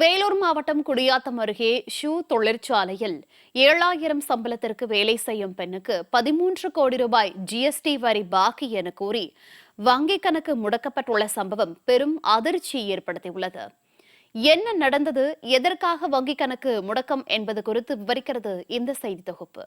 வேலூர் மாவட்டம் குடியாத்தம் அருகே ஷூ தொழிற்சாலையில் ஏழாயிரம் சம்பளத்திற்கு வேலை செய்யும் பெண்ணுக்கு பதிமூன்று கோடி ரூபாய் ஜிஎஸ்டி வரி பாக்கி என கூறி வங்கிக் கணக்கு முடக்கப்பட்டுள்ள சம்பவம் பெரும் அதிர்ச்சி ஏற்படுத்தியுள்ளது. என்ன நடந்தது? எதற்காக வங்கிக் கணக்கு முடக்கம் என்பது குறித்து விவரிக்கிறது இந்த செய்தி தொகுப்பு.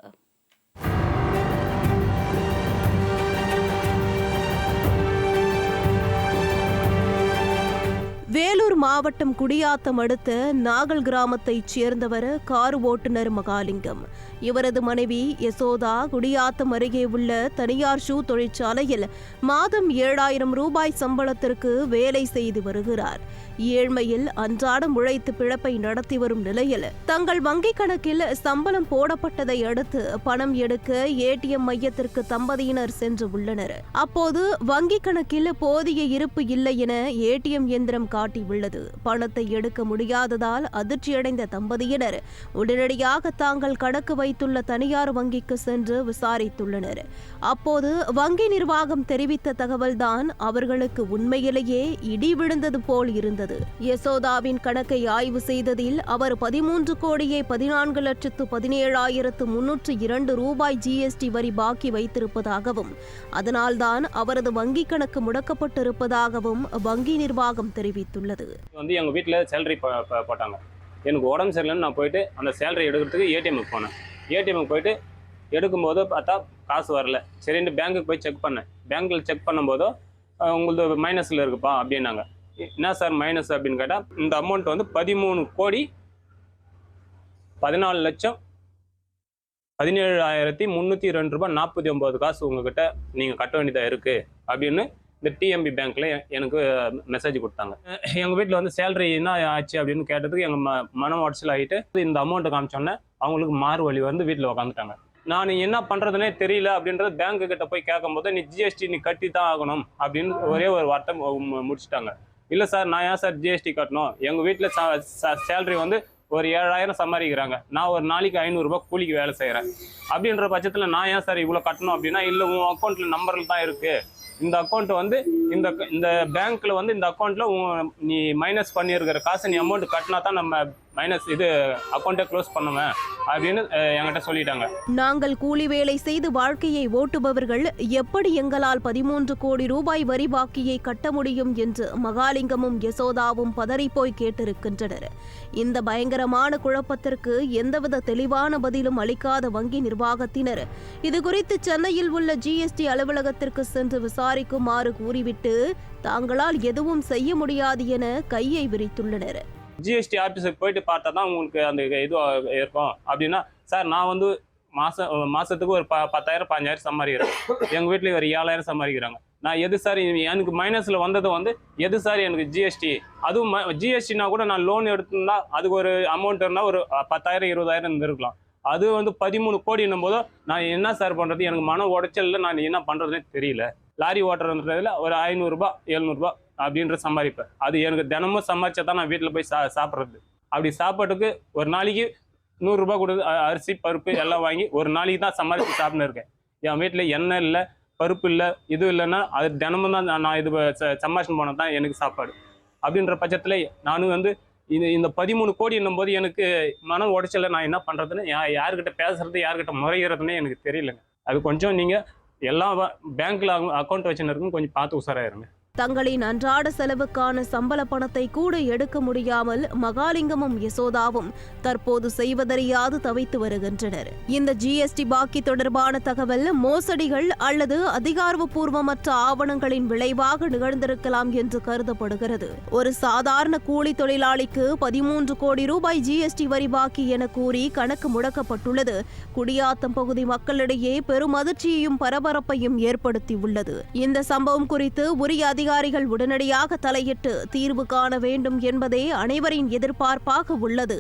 வேலூர் மாவட்டம் குடியாத்தம் அடுத்த நாகல் கிராமத்தைச் சேர்ந்தவர் கார் ஓட்டுநர் மகாலிங்கம். இவரது மனைவி யசோதா குடியாத்தம் அருகே உள்ள தனியார் ஷூ தொழிற்சாலையில் மாதம் ஏழாயிரம் ரூபாய் சம்பளத்திற்கு வேலை செய்து வருகிறார். ஏழ்மையில் அன்றாடம் உழைத்து பிழப்பை நடத்தி வரும் நிலையில் தங்கள் வங்கிக் கணக்கில் சம்பளம் போடப்பட்டதை அடுத்து பணம் எடுக்க ஏடிஎம் மையத்திற்கு தம்பதியினர் சென்று உள்ளனர். அப்போது வங்கிக் கணக்கில் போதிய இருப்பு இல்லை என ஏடிஎம் இயந்திரம் காட்டியுள்ளது. பணத்தை எடுக்க முடியாததால் அதிர்ச்சியடைந்த தம்பதியினர் உடனடியாக தாங்கள் கணக்கு வைத்துள்ள தனியார் வங்கிக்கு சென்று விசாரித்துள்ளனர். அப்போது வங்கி நிர்வாகம் தெரிவித்த தகவல்தான் அவர்களுக்கு உண்மையிலேயே இடி விழுந்தது போல் இருந்தது. யசோதாவின் கணக்கை ஆய்வு செய்ததில் அவர் பதிமூன்று கோடியே பதினான்கு லட்சத்து பதினேழாயிரத்து முன்னூற்று இரண்டு ரூபாய் ஜிஎஸ்டி வரி பாக்கி வைத்திருப்பதாகவும் அதனால்தான் அவரது வங்கிக் கணக்கு முடக்கப்பட்டிருப்பதாகவும் வங்கி நிர்வாகம் தெரிவித்துள்ளது. வந்து எங்கள் வீட்டில் சேலரி போட்டாங்க. எனக்கு உடம்பு சரியில்லைன்னு நான் போயிட்டு அந்த சேலரி எடுக்கிறதுக்கு ஏடிஎம்க்கு போனேன். ஏடிஎம்க்கு போயிட்டு எடுக்கும்போது பார்த்தா காசு வரல. சரின்ட்டு பேங்க்குக்கு போய் செக் பண்ணேன். பேங்க்கில் செக் பண்ணும்போதோ உங்களது மைனஸில் இருக்குப்பா அப்படின்னாங்க. என்ன சார் மைனஸ் அப்படின்னு கேட்டால் இந்த அமௌண்ட் வந்து பதிமூணு கோடி பதினாலு லட்சம் பதினேழாயிரத்தி முந்நூற்றி ரெண்டு ரூபாய் நாற்பத்தி ஒம்பது காசு உங்ககிட்ட நீங்கள் கட்ட வேண்டியதாக இருக்குது அப்படின்னு இந்த டிஎம்பி பேங்க்கில் எனக்கு மெசேஜ் கொடுத்தாங்க. எங்கள் வீட்டில் வந்து சேலரி என்ன ஆச்சு அப்படின்னு கேட்டதுக்கு எங்கள் ம மனம் உடச்சல் ஆகிட்டு இந்த அமௌண்ட்டை காமிச்சோன்னே அவங்களுக்கு மாறு வழி வந்து வீட்டில் உக்காந்துட்டாங்க. நான் என்ன பண்ணுறதுனே தெரியல அப்படின்றது பேங்க்கு கிட்ட போய் கேட்கும்போது நீ ஜிஎஸ்டி நீ கட்டி தான் ஆகணும் அப்படின்னு ஒரே ஒரு வார்த்தை மு- முடிச்சிட்டாங்க. இல்லை சார் நான் ஏன் சார் ஜிஎஸ்டி கட்டணும்? எங்கள் வீட்டில் சேலரி வந்து ஒரு ஏழாயிரம் சம்பாதிக்கிறாங்க. நான் ஒரு நாளைக்கு ஐநூறுரூபா கூலிக்கு வேலை செய்கிறேன் அப்படின்ற பட்சத்தில் நான் ஏன் சார் இவ்வளோ கட்டணும் அப்படின்னா இல்லை உன் அக்கௌண்ட்டில் நம்பரில் தான் இருக்குது இந்த அக்கௌண்ட் வந்து இந்த இந்த பேங்க்ல வந்து இந்த அக்கௌண்ட்ல நீ மைனஸ் பண்ணியிருக்கிற காசு நீ அமௌண்ட் கட்டினா தான் நம்ம மைனஸ் இது அக்கௌண்ட்டை க்ளோஸ் பண்ணுவேன் அப்படின்னு என்கிட்ட சொல்லிட்டாங்க. நாங்கள் கூலி வேலை செய்து வாழ்க்கையை ஓட்டுபவர்கள் எப்படி எங்களால் பதிமூன்று கோடி ரூபாய் வரி பாக்கியை கட்ட முடியும் என்று மகாலிங்கமும் யசோதாவும் பதறிப்போய் கேட்டிருக்கின்றனர். இந்த பயங்கரமான குழப்பத்திற்கு எந்தவித தெளிவான பதிலும் அளிக்காத வங்கி நிர்வாகத்தினர் இதுகுறித்து சென்னையில் உள்ள ஜிஎஸ்டி அலுவலகத்திற்கு சென்று விசாரிக்குமாறு கூறிவிட்டு தாங்களால் எதுவும் செய்ய முடியாது என கையை விரித்துள்ளனர். ஜிஎஸ்டி ஆஃபீஸுக்கு போயிட்டு பார்த்தா தான் உங்களுக்கு அந்த இது இருக்கும். அப்படின்னா சார் நான் வந்து மாதம் மாதத்துக்கு ஒரு ப பத்தாயிரம் பதினஞ்சாயிரம் சம்பாதிக்கிறேன். எங்கள் வீட்டில் ஒரு ஏழாயிரம் சம்பாதிக்கிறாங்க. நான் எது சார் எனக்கு மைனஸில் வந்தது வந்து எது சார் எனக்கு ஜிஎஸ்டி அதுவும் ஜிஎஸ்டினா கூட நான் லோன் எடுத்திருந்தா அதுக்கு ஒரு அமௌண்ட் இருந்தால் ஒரு பத்தாயிரம் இருபதாயிரம் இருந்திருக்கலாம். அது வந்து பதிமூணு கோடின்னும் போது நான் என்ன சார் பண்ணுறது எனக்கு மன உடைச்சலில் நான் என்ன பண்ணுறதுனே தெரியல. லாரி ஓட்டுறதுல ஒரு ஐநூறுரூபா எழுநூறுபா அப்படின்ற சம்பாதிப்பேன் அது எனக்கு தினமும் சம்பாதிச்சா தான் நான் வீட்டில் போய் சா சாப்பிட்றது. அப்படி சாப்பாட்டுக்கு ஒரு நாளைக்கு நூறுரூபா கொடுத்து அரிசி பருப்பு எல்லாம் வாங்கி ஒரு நாளைக்கு தான் சம்பாதிச்சு சாப்பிட்னு இருக்கேன். என் வீட்டில் எண்ணெய் இல்லை பருப்பு இல்லை இது இல்லைன்னா அது தினமும் தான் நான் நான் இது சம்பாஷன் போனால் தான் எனக்கு சாப்பாடு. அப்படின்ற பட்சத்தில் நானும் வந்து இது இந்த பதிமூணு கோடி போது எனக்கு மன உடைச்சல நான் என்ன பண்ணுறதுன்னு யா யாருக்கிட்ட பேசுறது யாருக்கிட்ட முறைகிறதுனே எனக்கு தெரியலங்க. அது கொஞ்சம் நீங்கள் எல்லா பேங்க்கில் அக்கௌண்ட் வச்சுன்னு கொஞ்சம் பார்த்து உசாராயிருங்க தங்களின் அன்றாட செலவுக்கான சம்பள பணத்தை கூட எடுக்க முடியாமல் மகாலிங்கமும் யசோதாவும் தற்போது செய்வதறியாது தவித்து வருகின்றனர். இந்த ஜிஎஸ்டி பாக்கி தொடர்பான தகவல் மோசடிகள் அல்லது அதிகாரப்பூர்வமற்ற ஆவணங்களின் விளைவாக நிகழ்ந்திருக்கலாம் என்று கருதப்படுகிறது. ஒரு சாதாரண கூலி தொழிலாளிக்கு பதிமூன்று கோடி ரூபாய் ஜிஎஸ்டி வரி பாக்கி என கூறி கணக்கு முடக்கப்பட்டுள்ளது. குடியாத்தம் பகுதி மக்களிடையே பெரும் அதிர்ச்சியையும் பரபரப்பையும் ஏற்படுத்தியுள்ளது. இந்த சம்பவம் குறித்து உரிய அதிகாரிகள் உடனடியாக தலையிட்டு தீர்வு காண வேண்டும் என்பதே அனைவரின் எதிர்பார்ப்பாக உள்ளது.